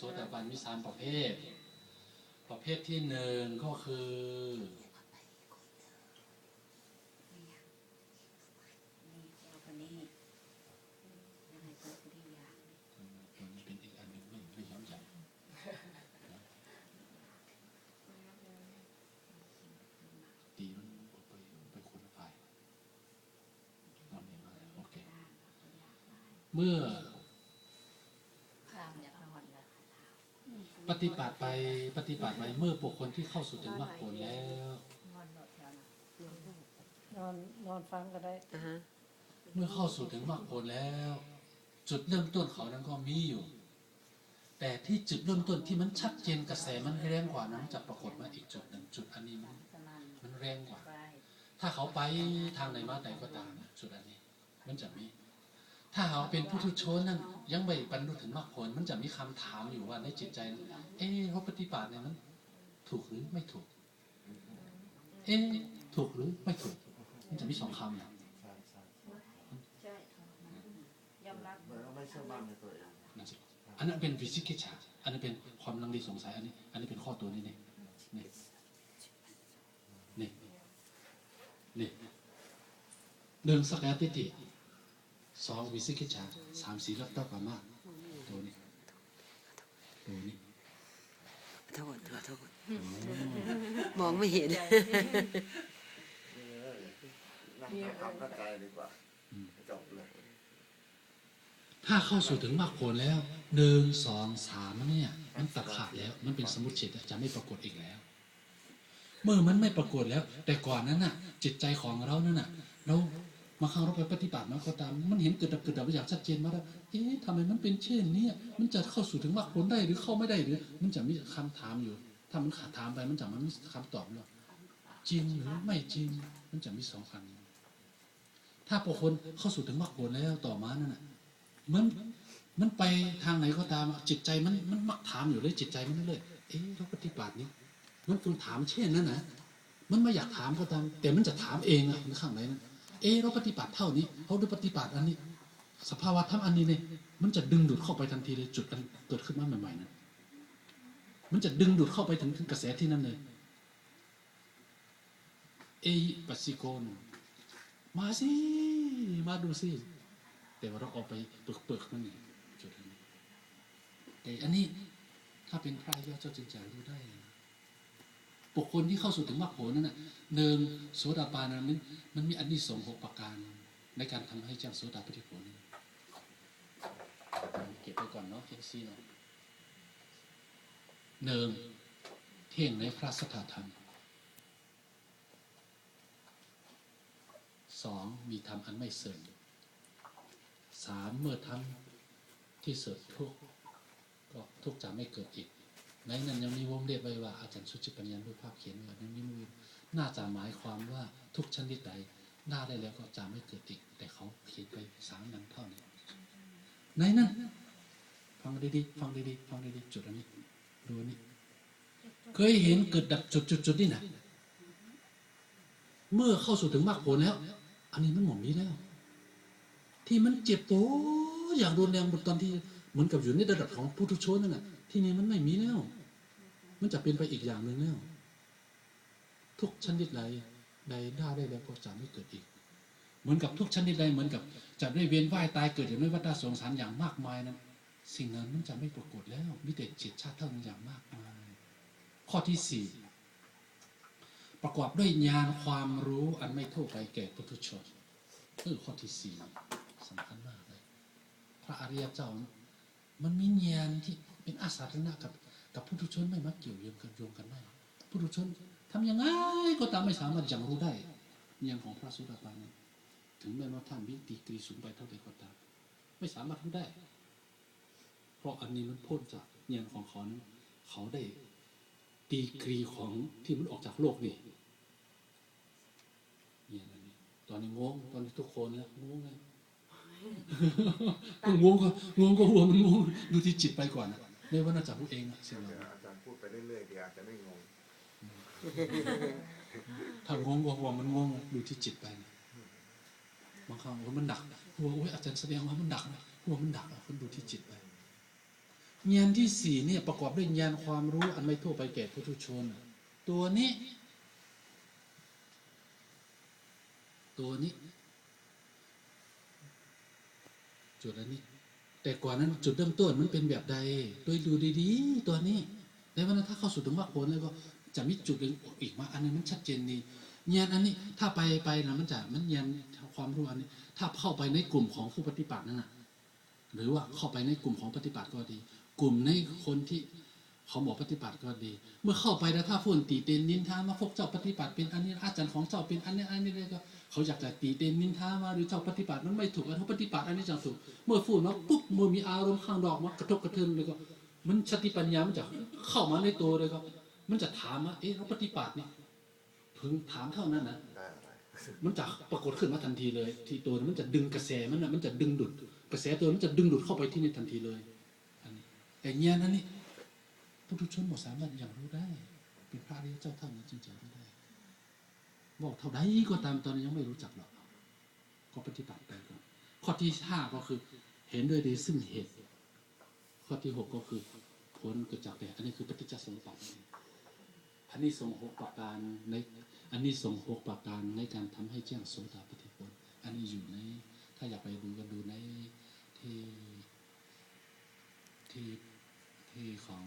โสดาบันมีสามประเภท ประเภทที่หนึ่งก็คือมันเป็นอีกอันหนึ่งไม่ไม่ย้ำยันตีมันไปไปคนละฝ่ายนอนเองมาแล้วโอเค เมื่อป ฏิบัติไปปฏิบัติไปเมื่อบุคคลที่เข้าสู่ถึงมรรคผลแล้ว นอนนอนฟังก็ได้ อ่าฮะเมื่อเข้าสู่ถึงมรรคผลแล้ว จุดเริ่มต้นเขานั้นก็มีอยู่ แต่ที่จุดเริ่มต้นที่มันชัดเจนกระแสมันแรงกว่านั้นจะปรากฏมาอีกจุดหนึ่งจุดอันนี้มันมันแรงกว่า ถ้าเขาไปทางไหนมาไหนก็ตามจุดอันนี้ มันจะมี ถ้าเขาเป็นผู้ทุชนนั่นยังไม่บรรลุถึงมรรคผลมันจะมีคำถามอยู่ว่าในจิตใจนั้นเอ๊ะเขาปฏิบัติเนี่ยมันถูกหรือไม่ถูก เอ๊ะถูกหรือไม่ถูก มันจะมีสองคำนะใช่ใช่ใช่ยอมรับเหมือนเราไม่เชื่อมั่นในตัวเองนั่นสิอันนั้นเป็นวิสิกิจฉาอันนั้นเป็นความลังเลสงสัยอันนี้ อันนี้เป็นข้อตัวนี้นี่นี่นี่นี่หนึ่งสักยะทิฏฐิ สองวิสิกิจฉาสามสีรัตตกรรมะตัวนี้ตัวนี้โทษขอโทษมองไม่เห็นเออนั่งทำความเข้าใจดีกว่าจบเลยถ้าเข้าสู่ถึงมรรคผลแล้วหนึ่งสองสามเนี่ยมันตัดขาดแล้ว มันเป็นสมุติจิตจะไม่ปรากฏอีกแล้ว เมื่อมันไม่ปรากฏแล้ว แต่ก่อนนั้นน่ะ จิตใจของเรานั่นน่ะเรา มาครั้งเราไปปฏิบัติมาก็ตาม มันเห็นเกิดดับเกิดดับอย่างชัดเจนมาแล้วเอ๊ะทำไมมันเป็นเช่นนี้มันจะเข้าสู่ถึงมรรคผลได้หรือเข้าไม่ได้หรือ มันจะมีคำถามอยู่ ถ้ามันขาดถามไปมันจะมันมีคำตอบแล้วจริงหรือไม่จริง มันจะมีสองคำถ้าบุคคลเข้าสู่ถึงมรรคผลแล้วต่อมานั่นน่ะมันมันไปทางไหนก็ตามจิตใจมันมันมักถามอยู่เลยจิตใจมันเลยเอ๊ะเราปฏิบัตินี้มันคุณถามเช่นนั้นนะมันไม่อยากถามก็ตาม แต่มันจะถามเองอะข้างไหนนะ เอเราปฏิบัติเท่านี้เขาด้ปฏิบัติอันนี้ สภาวะธรรมอันนี้เนี่ยมันจะดึงดูดเข้าไปทันทีเลยจุดอันเกิดขึ้นมาใหม่ๆนะมันจะดึงดูดเข้าไปถึงกระแสที่นั่นเลยเอปัสสิโกนมาสิมาดูสิแต่ว่าเราออกไปเปลือกเปลือกๆนั่นเองจุดนี้แต่อันนี้ถ้าเป็นพระอริยเจ้าจึงจะรู้ได้ บุคคลที่เข้าสู่ถึงมรรคผลนั่นน่ะหนึ่งโสดาปานมันมันมีอันนี้สงส์หกประการ ในการทำให้เจ้าโสดาปฏิผลเก็บไปก่อนเนาะเอซีเนาะหนึ่งเที่ยงในพระสถาธรรมสองมีธรรมอันไม่เสื่อมสามเมื่อทำที่เสริมทุกก็ทุกจะไม่เกิดอีก ในนั้นยังมีวงเล็บไว้ว่าอาจารย์สุจิปัญญารูปภาพเขียนไว้ยังมีน่าจะหมายความว่าทุกชนิดใดหน้าได้แล้วก็จะไม่เกิดอีก แต่เขาเขียนไปสามนั้นเท่านี้ในนั้นฟังดีๆฟังดีๆฟังดีๆจุดอันนี้ดูนี้เคยเห็นเกิดดับจุดจุดจุดนี่นะเมื่อเข้าสู่ถึงมรรคผลแล้ว อันนี้มันหมดนี้แล้ว ที่มันเจ็บปวอย่างรุนแรงบนตอนที่เหมือนกับอยู่ในระดับของผู้ทุชนนั่นแหละที่นี่มันไม่มีแล้ว มันจะเป็นไปอีกอย่างหนึ่งแล้วทุกชนิดใดใดได้ได้แล้วก็จะไม่เกิดอีก เหมือนกับทุกชนิดใดเหมือนกับจะได้เวียนว่ายตายเกิดอยู่ในวัฏสงสารอย่างมากมายนั้น สิ่งนั้นมันจะไม่ปรากฏแล้วมีแต่จิตชาติเท่านั้นอย่างมากมาย ข้อที่สี่ประกอบด้วยญาณความรู้อันไม่เท่าไปแก่ปุถุชนคือข้อที่สี่สำคัญมากเลย พระอริยเจ้า มันมีญาณที่เป็นอาสาธนะกับ กับปุถุชนไม่มาเกี่ยวโยงกันโยงกันได้ปุถุชนทำยังไงก็ตามไม่สามารถยังรู้ได้ญาณของพระสุดาปานนั้นถึงแม้ว่าท่านวิดีกรีสูงไปเท่าใดก็ตามไม่สามารถรู้ได้ เพราะอันนี้มันพ้นจากญาณของเขานั้นเขาได้ดีกรีของที่มันออกจากโลกนี่เนี่ยนะนี่ตอนนี้งงตอนนี้ทุกคนแล้วงงเลยงงก็งงก็หัวมันงงดูที่จิตไปก่อนนะ ไม่ว่าน่าจะพูดเองอะเสียงเดี๋ยวเราอาจารย์พูดไปเรื่อยๆเดี๋ยวอาจจะไม่งง ถ้างงก็หัวมันงงดูที่จิตไปนะบางครั้งหัวมันดักหัวโอ้ยอาจารย์แสดงว่ามันดักนะหัวมันดักอะคุณดูที่จิตไปญาณที่สี่เนี่ยประกอบด้วยญาณความรู้อันไม่ทั่วไปแก่ผู้ทุชน ตัวนี้ ตัวนี้จุดอันนี้ แต่ก่อนนั้นจุดเริ่มต้นมันเป็นแบบใดโดยดูดีๆ ตัวนี้แต่ว่าถ้าเข้าสู่ถึงมรรคผลแล้วก็จะมีจุดอื่นอีกมาอันนี้มันชัดเจนดีญาณอันนี้ถ้าไปไปนะมันจะมันญาณความรู้อันนี้ ถ้าเข้าไปในกลุ่มของผู้ปฏิบัตินั่นนะหรือว่าเข้าไปในกลุ่มของปฏิบัติก็ดี กลุ่มในคนที่เขาบอกปฏิบัติก็ดี เมื่อเข้าไปแล้วถ้าฝุ่นตีเตียนนินทามาพวกเจ้าปฏิบัติเป็นอันนี้อาจารย์ของเจ้าเป็นอันนี้อันนี้เลยก็ เขาอยากจะตีเตียนนินทามาหรือเจ้าปฏิบัติมันไม่ถูกอันเขาปฏิบัติอันนี้จังสุเมื่อฝุ่นมาปุ๊บเมื่อมีอารมณ์ข้างดอกมากระทบกระเทือนเลยก็ มันสติปัญญามันจะเข้ามาในตัวเลยก็ มันจะถามว่าเอ๊ะเราปฏิบัติเนี่ยถึงถามเท่านั้นนะมันจะปรากฏขึ้นมาทันทีเลย ที่ตัวมันจะดึงกระแสมันนะมันจะดึงดูดกระแสตัวมันจะดึงดูดเข้าไปที่นี่ทันทีเลยอันนี้แต่เงี้ยนั้นนี่ผู้ทุชนหมดสามารถอย่างรู้ได้ เป็นพระอริยเจ้าท่านั้นจึงจะรู้ได้ บอกเท่าใดก็ตามตอนนี้ยังไม่รู้จักหรอกก็ปฏิบัติไปก่อนข้อที่ห้าก็คือ เห็นด้วยดีซึ่งเหตุ ข้อที่หกก็คือผลเกิดจากแต่อันนี้คือปฏิจจสมุปบาทอันนี้ส่งหกประการในอันนี้ส่งหกประการในการทำให้แจ้งโสดาปฏิผลอันนี้อยู่ใน ถ้าอยากไปดูก็ดูในที่ที่ที่ของ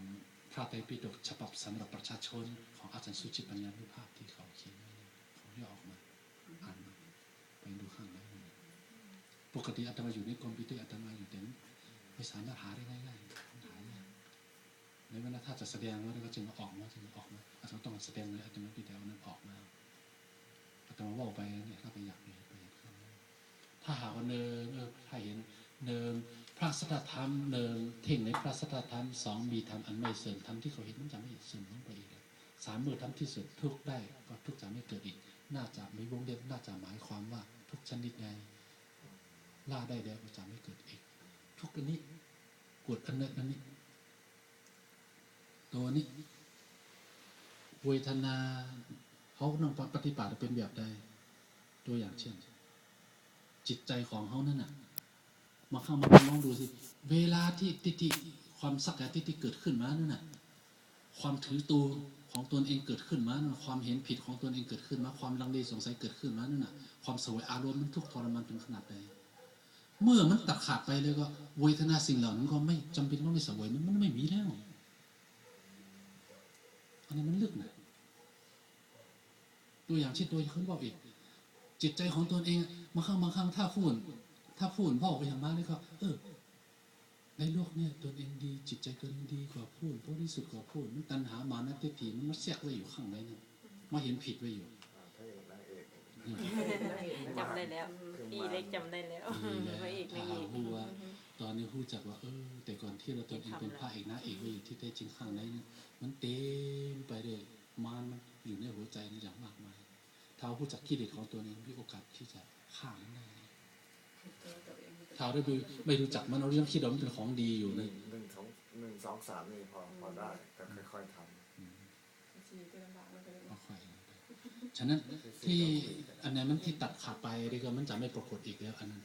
พระไตรปิฎกฉบับสำหรับประชาชนของอาจารย์สุจิตปัญญานุภาพที่เขาเขียนไว้เนี่ยเขาที่ออกมาอ่านมาไปดูข้างในเลย ปกติอาตมาอยู่ในคอมพิวเตอร์อาตมาอยู่แต่ไม่สามารถหาได้ง่ายๆหายากในเวลาถ้าจะแสดงว่าก็จึงอาออกมาจึงอาออกมาอาจจะต้องแสดงเลยอาจจะไม่ไปแต่เอานั้นออกมาอาตมาว่าไปเนี่ยถ้าไปอยากไปไปข้างในถ้าหากว่าเนินเออถ้าเห็นเนินพระสัทธรรมเนินเท่งในพระสัทธรรมสองมีธรรมอันไม่เสื่อมธรรมที่เขาเห็นมันจะไม่เสื่อมลงไปอีกสามเมื่อทำที่สุดทุกได้ก็ทุกจะไม่เกิดอีก น่าจะมีวงเล็บน่าจะหมายความว่าทุกชนิดใด ล่าได้แล้วก็จะไม่เกิดอีก ทุกอันนี้กวดอันนั้นอันนี้ ตัวนี้ เวทนาเขานำปฏิบัติเป็นแบบใดตัวอย่างเช่น จิตใจของเขานั่นน่ะ มาเข้ามาลองดูสิ เวลาที่ทิฏฐิความสักกะทิฏฐิเกิดขึ้นมานั่นน่ะ ความถือตัวของตนเองเกิดขึ้นมานั่นความเห็นผิดของตนเองเกิดขึ้นมา ความลังเลสงสัยเกิดขึ้นมานั่นน่ะ ความสวยอารมณ์มันทุกข์ทรมานถึงขนาดใด เมื่อมันตัดขาดไปเลยก็เวทนาสิ่งเหล่านั้นก็ไม่จำเป็นต้องไม่สวยมันมันไม่มีแล้วอันนี้มันลึกนะตัวอย่างเช่นตัวที่เขาบอกอีก จิตใจของตนเองมาข้างมาข้างถ้าพูดถ้าพูดพ่อไปอย่างมากเลยก็เออในโลกเนี่ยตนเองดี จิตใจตนเองดีกว่าพูดบริสุทธิ์กว่าพูดมันตัณหามานะเตถีมันมาแทรกไว้อยู่ข้างในเนี่ยมาเห็นผิดไว้อยู่ จำได้แล้วพี่เล็กจำได้แล้วนี่แหละพระเอกนางถ้าเอหากรู้ว่าตอนนี้รู้จักว่าเออแต่ก่อนที่เราตนเองเป็นพระเอกนะเอกไว้อยู่ที่แท้จริงข้างในเนี่ยมันเต็มไปด้วยมารมันอยู่ในหัวใจนี่อย่างมากมายถ้ารู้จักกิเลสของตัวเองมีโอกาสที่จะฆ่ามันได้ถ้าเราไม่ไม่รู้จักมันเราเรื่องคิดว่ามันเป็นของดีอยู่หเลนึ่ยงหนึ่งสองหนึ่งสองสามนี่พอพอได้ก็ค่อยๆทเอาค่อยๆ ฉะนั้นที่อันนั้นมันที่ตัดขาดไปนี่ก็มันจะไม่ปรากฏอีกแล้วอันนั้น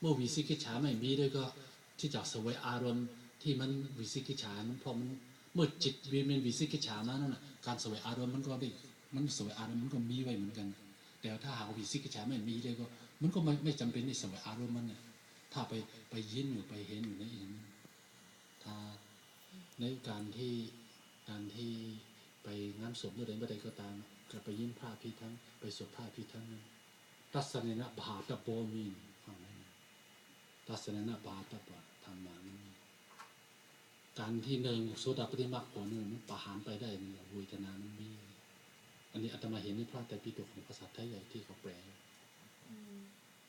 เมื่อวิสิกิจฉาไม่มีด้วยก็ที่จะสวยอารมณ์ที่มันวิสิกิจฉามันพอมันเมื่อจิตมันวิสิกิจฉามานั่นน่ะการสวยอารมณ์มันก็ได้มันสวยอารมณ์มันก็มีไว้เหมือนกัน แต่ถ้าหากวิสิกิจฉาไม่มีเลยก็ มันก็ไม่ไม่จำเป็นที่สวยอารมณ์มันน่ะถ้าไปไปยินอยู่ไปเห็นอยู่ในอย่างนั้นถ้าในการที่การที่ไปงานศพหรืออะไรไม่ใดก็ตาม ก็ไปยินผ้าพิทั้งไปสวดผ้าพิทั้งนั้นตัสเนนะบาตะโปมีนฟังไหมตัสนะบาตปะธรรมานั้นการที่หนึ่งโสดาปฏิมาขอหนึ่งมันประหารไปได้นี่เวทนามันมีอันนี้อาตมาเห็นในพระไตรปิฎกของภาษาไทยใหญ่ที่เขาแปล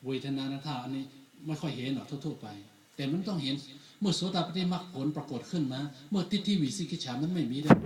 เวทนานะท่าอันนี้ไม่ค่อยเห็นหรอกทั่วๆไป แต่มันต้องเห็น เมื่อโสดาปฏิมาผลปรากฏขึ้นมา เมื่อทิฏฐิวิสิกิจฉามันไม่มีแล้ว